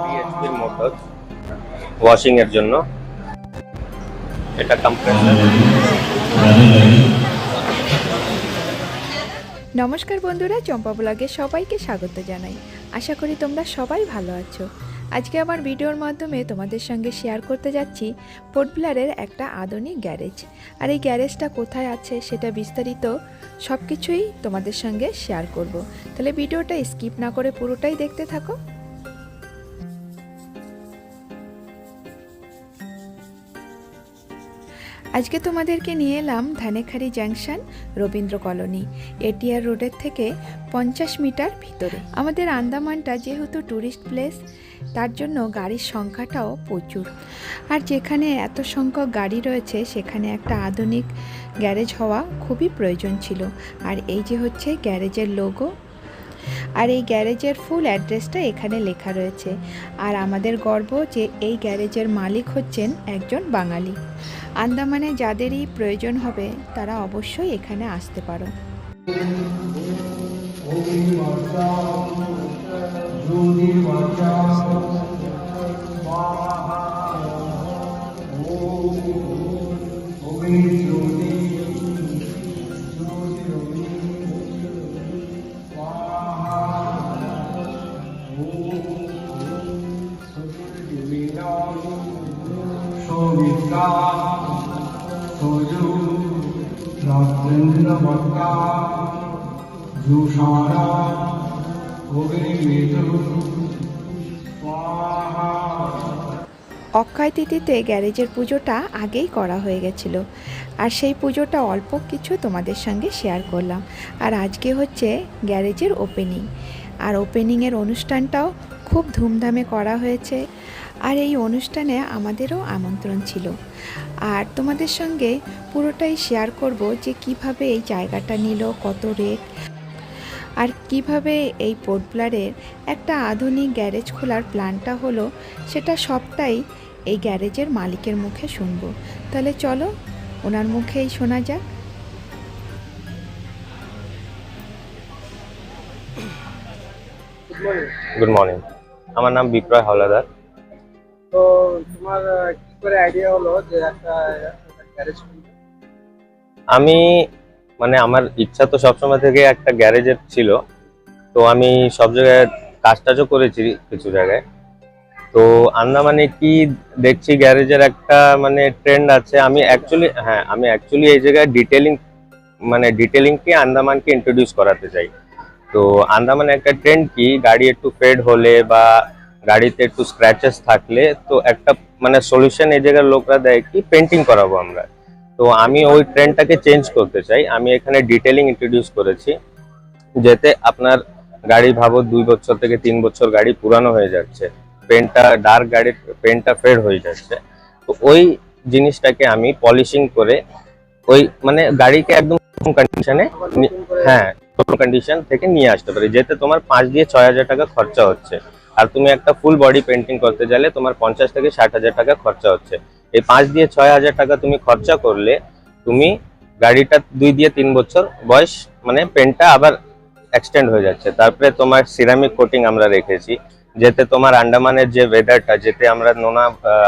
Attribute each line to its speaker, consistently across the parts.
Speaker 1: পিএইচপির motor washing এর জন্য। এটা কম্প্রেসার
Speaker 2: নমস্কার বন্ধুরা, চম্পা ব্লগে সবাইকে স্বাগত জানাই। আশা করি তোমরা সবাই ভালো আছো। আজকে আমার ভিডিওর মাধ্যমে তোমাদের সঙ্গে শেয়ার করতে যাচ্ছি পোর্টবিলারের একটা আধুনিক গ্যারেজ আর এই গ্যারেজটা কোথায় আছে সেটা বিস্তারিত সব কিছুই তোমাদের সঙ্গে শেয়ার করব। তাহলে ভিডিওটা স্কিপ না করে পুরোটাই দেখতে থাকো। আজকে তোমাদেরকে নিয়ে এলাম Dhanekhali junction, Rabindra colony. ATR রোডের থেকে পঞ্চাশ মিটার ভিতরে। আমাদের আন্দামানটা যেহেতু ট্যুরিস্ট প্লেস তার জন্য গাড়ির সংখ্যাটাও প্রচুর। আর যেখানে এত সংখ্যক গাড়ি রয়েছে, সেখানে একটা আধুনিক গ্যারেজ হওয়া খুবই প্রয়োজন ছিল। আর এই যে হচ্ছে গ্যারেজের লোগো আর এই গ্যারেজের ফুল অ্যাড্রেসটা এখানে লেখা রয়েছে। আর আমাদের গর্ব যে এই গ্যারেজের মালিক হচ্ছেন একজন বাঙালি। আন্দামানে যাদেরই প্রয়োজন হবে, তারা অবশ্যই এখানে আসতে পারো।
Speaker 3: সৌমিত্রা
Speaker 2: অক্ষয় তিথিতে গ্যারেজের পুজোটা আগেই করা হয়ে গেছিল। আর সেই পুজোটা অল্প কিছু তোমাদের সঙ্গে শেয়ার করলাম। আর আজকে হচ্ছে গ্যারেজের ওপেনিং আর ওপেনিংয়ের অনুষ্ঠানটাও খুব ধুমধামে করা হয়েছে। আর এই অনুষ্ঠানে আমাদেরও আমন্ত্রণ ছিল। আর তোমাদের সঙ্গে পুরোটাই শেয়ার করব যে কীভাবে এই জায়গাটা নিল, কত রেট আর কীভাবে এই পোর্টব্লারের একটা আধুনিক গ্যারেজ খোলার প্ল্যানটা হলো, সেটা সবটাই এই গ্যারেজের মালিকের মুখে শুনব। তাহলে চলো ওনার মুখেই শোনা যাক।
Speaker 1: গুড মর্নিং আমার নাম বিক্রয় হাওলাদার।
Speaker 4: তো তোমার কি করে আইডিয়া হলো যে একটা গ্যারেজ খুলবে
Speaker 1: আমি মানে আমার ইচ্ছা তো সবসময় থেকে একটা গ্যারেজের ছিল। তো আমি সব জায়গায় কাজ টাজও করেছি কিছু জায়গায়। তো আন্দামানে কি দেখছি গ্যারেজের একটা মানে ট্রেন্ড আছে। আমি অ্যাকচুয়ালি হ্যাঁ আমি অ্যাকচুয়ালি এই জায়গায় ডিটেলিং মানে ডিটেলিংকে আন্দামানকে ইন্ট্রোডিউস করাতে চাই। তো আন্দামানে একটা ট্রেন্ড কি, গাড়ি একটু ফেড হলে বা গাড়িতে একটু স্ক্র্যাচেস থাকলে, তো একটা মানে সলিউশন এই জায়গার লোকরা দেয় কি পেন্টিং করাবো আমরা। তো আমি ওই ট্রেন্ডটাকে চেঞ্জ করতে চাই। আমি এখানে ডিটেলিং ইন্ট্রোডিউস করেছি, যেতে আপনার গাড়ি ভাবো দুই বছর থেকে তিন বছর গাড়ি পুরানো হয়ে যাচ্ছে। পেনটা ডার্ক গাড়ির পেনটা ফেড হয়ে যাচ্ছে। তো ওই জিনিসটাকে আমি পলিশিং করে ওই মানে গাড়িকে একদম কন্ডিশনে হ্যাঁ কন্ডিশন থেকে নিয়ে আসতে পারি। যেতে তোমার পাঁচ দিয়ে ছয় হাজার টাকা খরচা হচ্ছে। আর তুমি একটা ফুল বডি পেন্টিং করতে গেলে তোমার পঞ্চাশ থেকে ষাট হাজার টাকা খরচা হচ্ছে। এই পাঁচ দিয়ে ছয় হাজার টাকা তুমি খরচা করলে তুমি গাড়িটা দুই দিয়ে তিন বছর বয়স মানে পেনটা আবার এক্সটেন্ড হয়ে যাচ্ছে। তারপরে তোমার সিরামিক কোটিং আমরা রেখেছি। যেতে তোমার আন্ডামানের যে ওয়েদারটা যেতে আমরা নোনা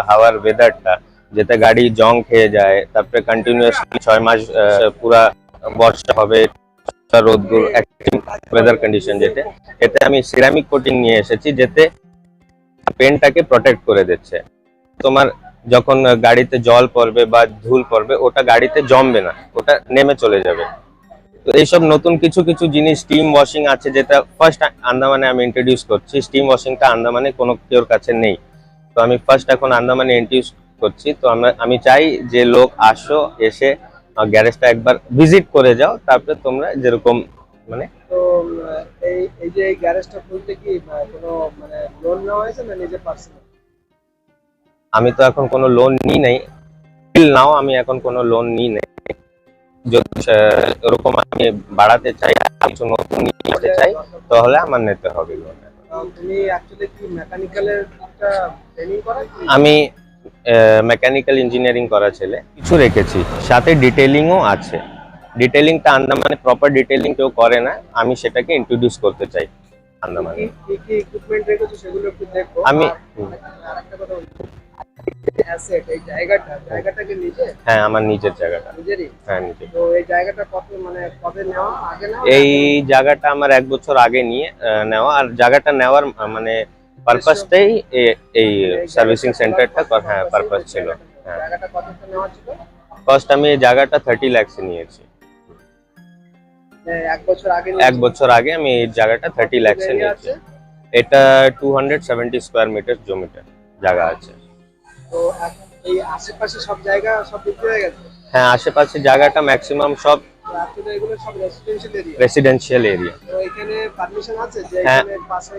Speaker 1: হাওয়ার ওয়েদারটা যেতে গাড়ি জং খেয়ে যায়, তারপরে কন্টিনিউয়াসলি ছয় মাস পুরা বর্ষা হবে রোদ্দুর ওয়েদার কন্ডিশন যেতে। এতে আমি সিরামিক কোটিং নিয়ে এসেছি, যেতে পেনটাকে প্রোটেক্ট করে দিচ্ছে। তোমার যখন গাড়িতে জল পড়বে বা ধুল পড়বে, ওটা গাড়িতে জমবে না, ওটা নেমে চলে যাবে। তো এইসব নতুন কিছু কিছু জিনিস স্টিম ওয়াশিং আছে যেটা ফার্স্ট আন্দামানে আমি ইন্ট্রোডিউস করছি। স্টিম ওয়াশিংটা আন্দামানে কোনো কেউর কাছে নেই। তো আমি ফার্স্ট এখন আন্দামানে ইন্ট্রোডিউস করছি। তো আমরা আমি চাই যে লোক আসো এসে গ্যারেজটা একবার ভিজিট করে যাও তারপরে তোমরা যেরকম মানে
Speaker 4: তো এই এই যে এই গ্যারেজটা খুলতে কি কোনো মানে লোন নেওয়া হয়েছে না নিজে পার্সোনাল
Speaker 1: আমি তো এখন কোনো লোন নিই নাই। নাও আমি এখন কোনো লোন নিই নাই। যদি ওরকম আমি বাড়াতে চাই কিছু নতুন নিতে চাই তাহলে আমার নিতে হবে আমি মেকানিক্যাল ইঞ্জিনিয়ারিং করা ছেলে। কিছু রেখেছি সাথে ডিটেলিংও আছে। ডিটেলিংটা আন্দামানে প্রপার ডিটেলিং কেউ করে না আমি সেটাকে ইন্ট্রোডিউস করতে চাই। আন্দামানে আমি-
Speaker 4: অ্যাসেট এই জায়গাটা জায়গাটাকে নিজে?
Speaker 1: হ্যাঁ আমার নিজের জায়গাটা।
Speaker 4: নিজেরই?
Speaker 1: হ্যাঁ নিজের।
Speaker 4: তো এই জায়গাটা কত মানে কবে নেওয়া আগে নেওয়া
Speaker 1: এই জায়গাটা আমার এক বছর আগে নিয়ে নেওয়া আর জায়গাটা নেওয়ার মানে পারপাসটাই এই সার্ভিসিং সেন্টারটা হ্যাঁ পারপাস ছিল। হ্যাঁ।
Speaker 4: জায়গাটা কতটা নেওয়া ছিল?
Speaker 1: ফার্স্ট আমি এই জায়গাটা থার্টি ল্যাক্স নিয়েছি।
Speaker 4: এক বছর আগে
Speaker 1: এক বছর আগে আমি এই জায়গাটা থার্টি ল্যাক্স
Speaker 4: area
Speaker 1: নিয়েছি। এটা two hundred seventy square metre জমিটা জায়গা আছে।
Speaker 4: তো এক- এই আশেপাশে সব জায়গা সব বিক্রি হয়ে গেছে?
Speaker 1: হ্যাঁ আশেপাশে জায়গাটা ম্যাক্সিমাম সব
Speaker 4: তো এগুলো সব রেসিডেন্সিয়াল এরিয়া
Speaker 1: রেসিডেন্সিয়াল এরিয়া
Speaker 4: তো এখানে পারমিশন আছে যে
Speaker 1: হ্যাঁ।
Speaker 4: এখানে পাশে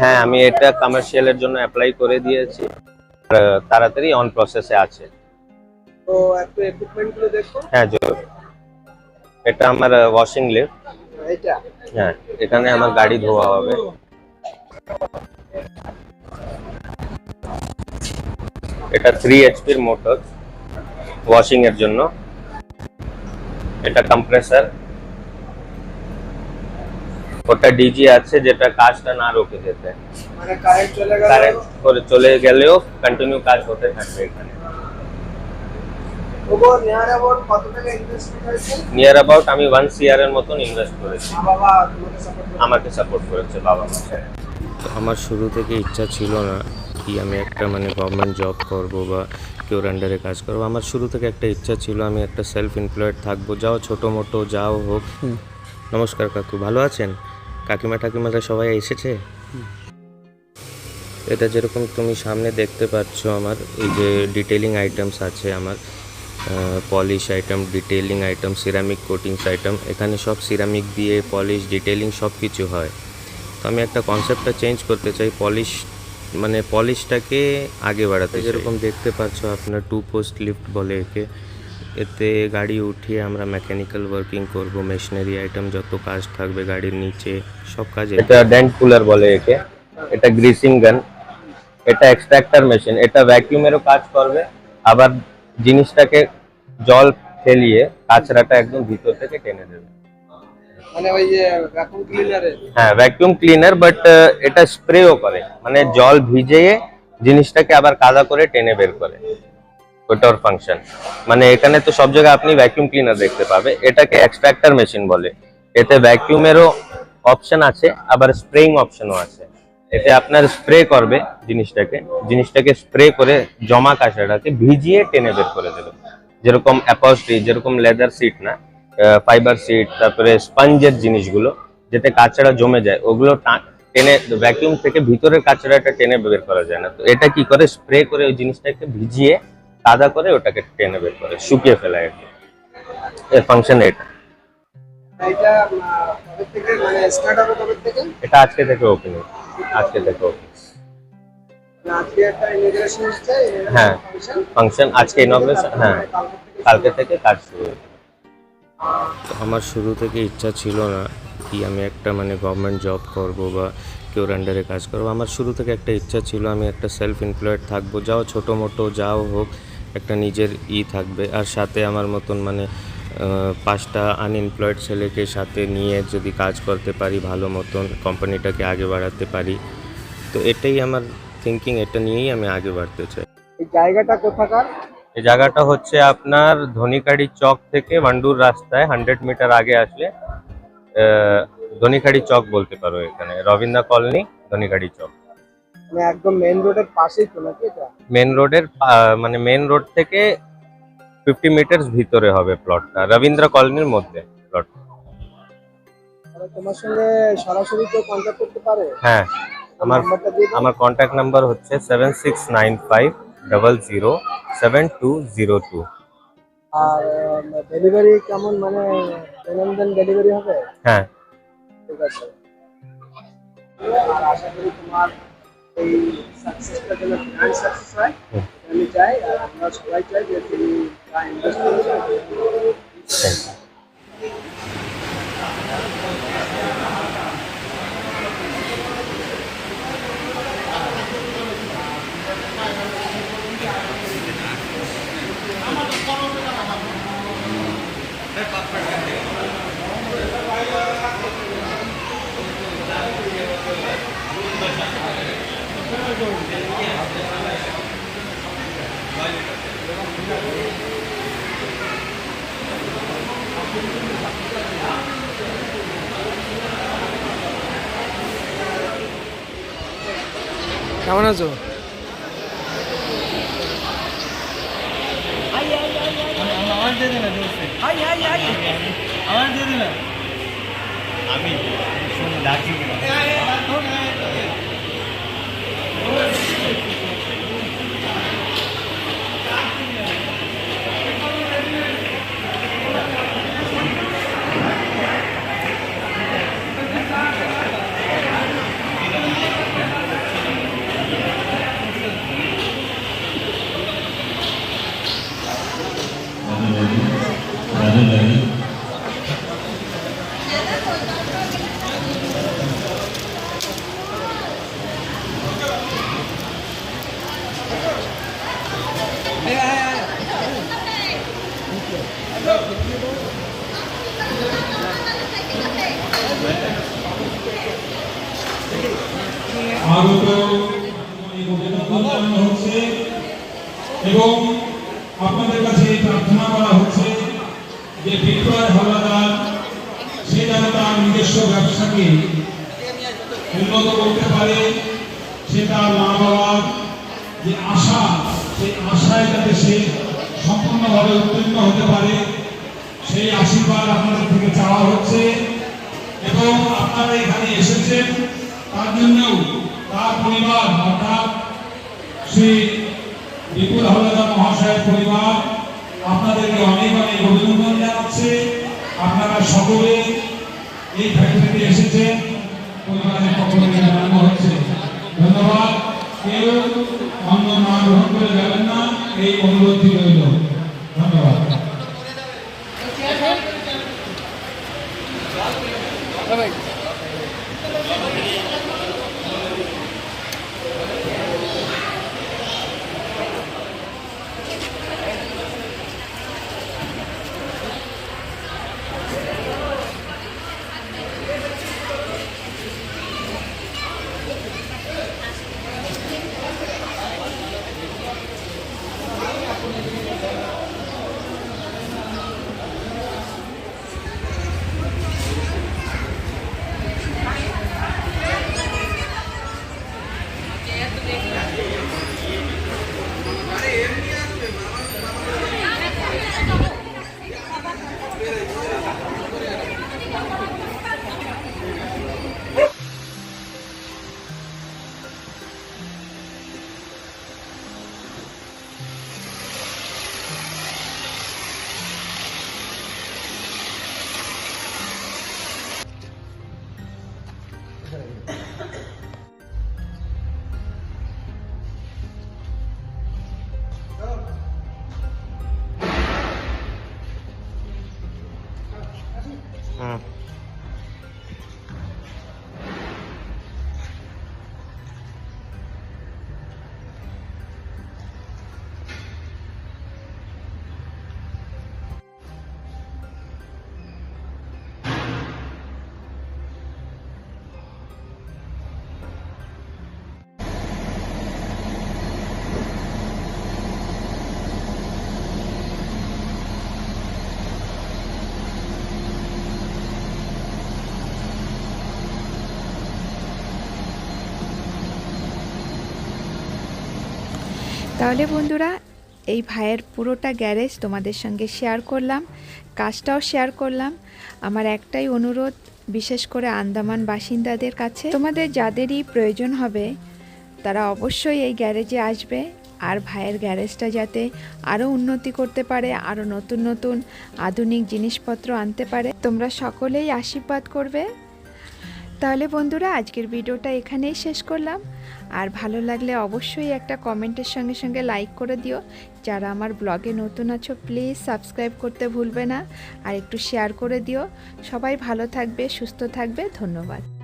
Speaker 1: হ্যাঁ আমি এটা কমার্শিয়ালের জন্য অ্যাপ্লাই করে দিয়েছি। আর, তাড়াতাড়ি অন প্রসেসে আছে।
Speaker 4: তো একটু ইকুইপমেন্ট দেখো।
Speaker 1: হ্যাঁ এটা আমার ওয়াশিং লিফট
Speaker 4: এইটা।
Speaker 1: হ্যাঁ এখানে আমার গাড়ি ধোয়া হবে। এটা থ্রি এইচপির মোটর ওয়াশিং এর জন্য। এটা কম্প্রেসার ওটা ডিজি আছে যেটা কাজটা না রোকে যেতে।
Speaker 4: মানে কারেন্ট চলে গেল
Speaker 1: কারেন্ট করে চলে গেলেও কন্টিনিউ কাজ হতে থাকবে এখানে।
Speaker 4: নেয়ার কত টাকা
Speaker 1: নিয়ার আমি সিআর এর মতন ইনভেস্ট করেছি।
Speaker 4: বাবা
Speaker 1: আমাকে সাপোর্ট করেছে বাবা মা
Speaker 3: আমার শুরু থেকে ইচ্ছা ছিল না। কি আমি একটা মানে গভর্নমেন্ট জব করব বা কেউর আন্ডারে কাজ করব? আমার শুরু থেকে একটা ইচ্ছা ছিল আমি একটা সেলফ এমপ্লয়েড থাকব যাও ছোটো মোটো যাও হোক। নমস্কার কাকু ভালো আছেন? কাকিমা টাকিমারা সবাই এসেছে? এটা যেরকম তুমি সামনে দেখতে পাচ্ছ আমার এই যে ডিটেলিং আইটেমস আছে আমার polish item detailing item ceramic coatings item এখানে সব সিরামিক দিয়ে পলিশ ডিটেলিং সব কিছু হয়। তো আমি একটা কনসেপ্টটা চেঞ্জ করতে চাই পলিশ মানে পলিশটাকে আগে বাড়াতে যেরকম দেখতে পাচ্ছ আপনার টু পোস্ট লিফট বলে একে। এতে গাড়ি উঠিয়ে আমরা মেকানিক্যাল ওয়ার্কিং করব মেশিনারি আইটেম যত কাজ থাকবে গাড়ির নিচে সব কাজে।
Speaker 1: এটা ডেন্ট কুলার বলে একে। এটা গ্রিসিং গান এটা এক্সট্রাক্টর মেশিন এটা ভ্যাকিউমেরও কাজ করবে। আবার জিনিসটাকে জল ফেলিয়ে কাঁচরাটা একদম ভিতর থেকে টেনে দেবে।
Speaker 4: মানে
Speaker 1: হ্যাঁ ভ্যাকিউম ক্লিনার বাট এটা স্প্রেও করে। মানে জল ভিজিয়ে জিনিসটাকে আবার কাদা করে টেনে বের করে। ওটার ফাংশন মানে এখানে তো সব জায়গায় আপনি ভ্যাকিউম ক্লিনার দেখতে পাবে। এটাকে এক্সট্রাক্টর মেশিন বলে। এতে ভ্যাকিউমেরও অপশন আছে, আবার স্প্রেইং অপশনও আছে। এতে আপনার স্প্রে করবে জিনিসটাকে। জিনিসটাকে স্প্রে করে জমা কাঁচাটাকে ভিজিয়ে টেনে বের করে দেবে। যেরকম অ্যাপস্ট্রি যেরকম লেদার সিট না ফাইবার সিট তারপরে স্পঞ্জের জিনিসগুলো যেতে কাঁচড়া জমে যায় ওগুলো টেনে ভ্যাকিউম থেকে ভিতরের কাঁচড়াটা টেনে বের করা যায় না। তো এটা কি করে? স্প্রে করে ওই জিনিসটাকে ভিজিয়ে কাদা করে ওটাকে টেনে বের করে শুকিয়ে ফেলায় আর কি। এর ফাংশন এটা।
Speaker 4: এটা মানে
Speaker 1: এটা আজকে থেকে ওপেন আজকে থেকে ওপেন
Speaker 4: মানে
Speaker 1: হ্যাঁ।
Speaker 4: ফাংশন
Speaker 1: ফাংশন আজকে ইনগ্রেশন হ্যাঁ। কালকে থেকে কাজ শুরু হবে।
Speaker 3: আমার শুরু থেকে ইচ্ছা ছিল না কি আমি একটা মানে গভর্নমেন্ট জব করব বা কেউ আন্ডারে কাজ করব। আমার শুরু থেকে একটা ইচ্ছা ছিল আমি একটা সেলফ এমপ্লয়েড থাকব, যাও ছোটো মোটো যাও হোক, একটা নিজের ই থাকবে। আর সাথে আমার মতন মানে পাঁচটা আনএমপ্লয়েড ছেলেকে সাথে নিয়ে যদি কাজ করতে পারি, ভালো মতন কোম্পানিটাকে আগে বাড়াতে পারি। তো এটাই আমার থিঙ্কিং এটা নিয়েই আমি আগে বাড়তে চাই।
Speaker 4: এই জায়গাটা কোথাকার?
Speaker 1: এই জায়গাটা হচ্ছে আপনার ধনিকাড়ি চক থেকে ওয়ান্ডুর রাস্তায় হান্ড্রেড মিটার আগে আসলে ধনিকাড়ি চক বলতে পারো এখানে রবীন্দ্র কলোনি ধনিকাড়ি চক।
Speaker 4: মানে একদম মেইন রোডের পাশেই তো নাকি এটা?
Speaker 1: মেন রোডের মানে মেন রোড থেকে ফিফটি মিটার ভিতরে হবে প্লটটা রবীন্দ্র কলোনির মধ্যে প্লট
Speaker 4: তোমার সঙ্গে সরাসরি কেউ কন্ট্যাক্ট করতে পারে?
Speaker 1: হ্যাঁ আমার আমার কন্ট্যাক্ট নাম্বার হচ্ছে seven six nine five double zero seven two zero two
Speaker 4: আর ডেলিভারি কেমন? মানে দৈনন্দিন ডেলিভারি হবে?
Speaker 1: হ্যাঁ।
Speaker 4: ঠিক আছে। আর আশা করি তোমার এই সাকসেসটা যেন সাকসেস হয় আমি চাই আর আমরা সবাই চাই যে তুমি যা ইনভেস্ট করেছ কেমন আছো?
Speaker 1: আমি ডাকি
Speaker 5: এবং আপনাদের কাছে প্রার্থনা করা হচ্ছে যে বিক্রয় হাওলাদার, সে তার নিজস্ব ব্যবসাকে উন্নত করতে পারে, সে তার মা বাবার যে আশা, সেই আশায় যাতে সে সম্পূর্ণভাবে উত্তীর্ণ হতে পারে, সেই আশীর্বাদ আপনাদের থেকে চাওয়া হচ্ছে। এবং আপনারা এখানে এসেছেন, তার জন্য তার পরিবার, অর্থাৎ শ্রী বিপুল হাওলাদার মহাশয়ের পরিবার, আপনাদেরকে অনেক অনেক অভিনন্দন জানাচ্ছে। আপনারা সকলে এই ফ্যাক্টরিতে এসেছেন। পরিবারের থেকে জানানো হচ্ছে ধন্যবাদ। কেউ অন্য না গ্রহণ করে যাবেন না। এই অনুরোধটি রইল।
Speaker 3: Yeah.
Speaker 2: তাহলে বন্ধুরা, এই ভাইয়ের পুরোটা গ্যারেজ তোমাদের সঙ্গে শেয়ার করলাম, কাজটাও শেয়ার করলাম। আমার একটাই অনুরোধ, বিশেষ করে আন্দামান বাসিন্দাদের কাছে, তোমাদের যাদেরই প্রয়োজন হবে, তারা অবশ্যই এই গ্যারেজে আসবে, আর ভাইয়ের গ্যারেজটা যাতে আরও উন্নতি করতে পারে আরও নতুন নতুন আধুনিক জিনিসপত্র আনতে পারে। তোমরা সকলেই আশীর্বাদ করবে। তাহলে বন্ধুরা, আজকের ভিডিওটা এখানেই শেষ করলাম। আর ভালো লাগলে অবশ্যই একটা কমেন্টের সঙ্গে সঙ্গে লাইক করে দিও। যারা আমার ব্লগে নতুন আছো, প্লিজ সাবস্ক্রাইব করতে ভুলবে না। আর একটু শেয়ার করে দিও। সবাই ভালো থাকবে, সুস্থ থাকবে। ধন্যবাদ।